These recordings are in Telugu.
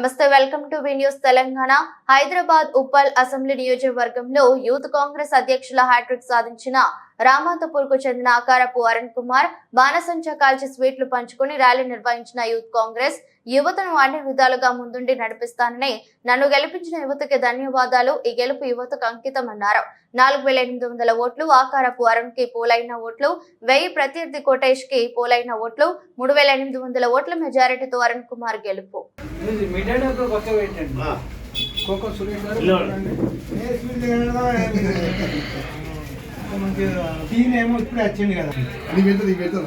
నమస్తే welcome to V news Telangana. Hyderabad Uppal assembly నియోజకవర్గంలో యూత్ కాంగ్రెస్ అధ్యక్షుల హ్యాట్రిక్ సాధించిన రామాంతపూర్కు చెందిన ఆకారపు అరుణ్ కుమార్ బాణసంచ కాల్చి స్వీట్లు పంచుకుని ర్యాలీ నిర్వహించిన యూత్ కాంగ్రెస్ యువతను అన్ని విధాలుగా ముందుండి నడిపిస్తానని నన్ను గెలిపించిన యువతకి ధన్యవాదాలు ఈ గెలుపు యువతకు అంకితం అన్నారు నాలుగు వేల ఎనిమిది వందల ఓట్లు ఆకారపు అరుణ్కి పోలైన ఓట్లు వెయ్యి ప్రత్యర్థి కోటేష్కి పోలైన ఓట్లు మూడు వేల ఎనిమిది వందల ఓట్ల మెజారిటీతో అరుణ్ కుమార్ గెలుపు. కోకో గారు దీని ఏమో ఇప్పుడు వచ్చింది కదా. నీ పెడతా నీ పెడతా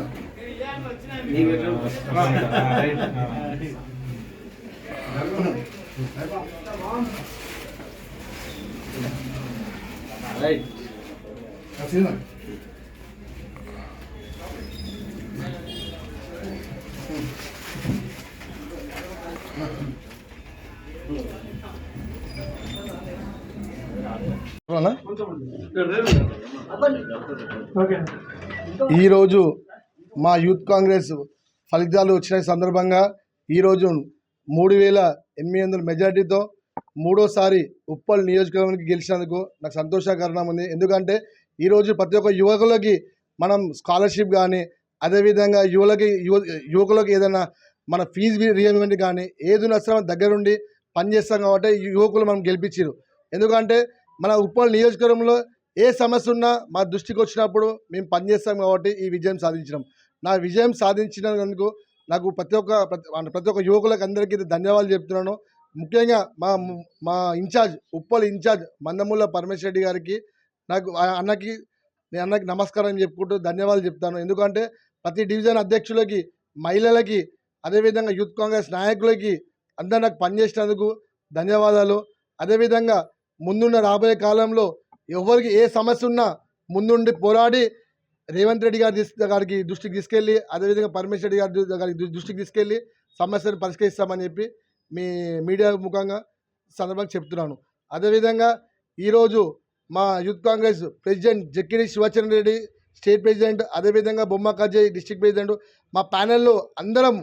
రైట్. ఈరోజు మా యూత్ కాంగ్రెస్ ఫలితాలు వచ్చిన సందర్భంగా ఈరోజు మూడు వేల ఎనిమిది వందల మెజార్టీతో మూడోసారి ఉప్పల్ నియోజకవర్గానికి గెలిచినందుకు నాకు సంతోషకరణం ఉంది. ఎందుకంటే ఈరోజు ప్రతి ఒక్క యువకులకి మనం స్కాలర్షిప్ కానీ అదేవిధంగా యువలకి యువ యువకులకు ఏదైనా మన ఫీజు రియంబర్స్మెంట్ కానీ ఏది నష్టం దగ్గరుండి పనిచేస్తాం కాబట్టి ఈ యువకులు మనం గెలిపించారు ఎందుకంటే మన ఉప్పల్ నియోజకవర్గంలో ఏ సమస్య ఉన్నా మా దృష్టికి వచ్చినప్పుడు మేము పనిచేస్తాం కాబట్టి ఈ విజయం సాధించినాం. నా విజయం సాధించినందుకు నాకు ప్రతి ఒక్క ప్రతి ప్రతి ఒక్క యువకులకు అందరికీ ధన్యవాదాలు చెప్తున్నాను. ముఖ్యంగా మా మా ఇన్ఛార్జ్ ఉప్పల్ ఇన్ఛార్జ్ మందమూల పరమేశ్వర రెడ్డి గారికి నాకు ఆ అన్నకి నేను అన్నకి నమస్కారం చెప్పుకుంటూ ధన్యవాదాలు చెప్తాను. ఎందుకంటే ప్రతి డివిజన్ అధ్యక్షులకి మహిళలకి అదేవిధంగా యూత్ కాంగ్రెస్ నాయకులకి అందరు నాకు పనిచేసినందుకు ధన్యవాదాలు. అదేవిధంగా ముందున్న రాబోయే కాలంలో ఎవరికి ఏ సమస్య ఉన్నా ముందుండి పోరాడి రేవంత్ రెడ్డి గారి గారికి దృష్టికి తీసుకెళ్ళి అదేవిధంగా పరమేశ్వర రెడ్డి గారి దృ- గారి దృష్టికి తీసుకెళ్ళి సమస్యను పరిష్కరిస్తామని చెప్పి మీ మీడియా ముఖంగా సందర్భంగా చెప్తున్నాను. అదేవిధంగా ఈరోజు మా youth Congress president Jakkiri Shivacharan Reddy state president అదేవిధంగా బొమ్మ కజయ్ డిస్టిక్ ప్రెసిడెంట్ మా ప్యానెల్లో అందరం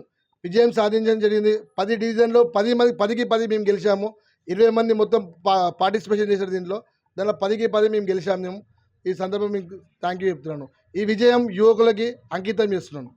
విజయం సాధించడం జరిగింది. పది డివిజన్లో పది మంది పదికి పది మేము గెలిచాము. ఇరవై మంది మొత్తం పార్టిసిపేషన్ చేశారు దీంట్లో. దానిలో పదికి పది మేము గెలిచాము మేము. ఈ సందర్భం మీకు థ్యాంక్ యూ చెప్తున్నాను. ఈ విజయం యువకులకి అంకితం చేస్తున్నాను.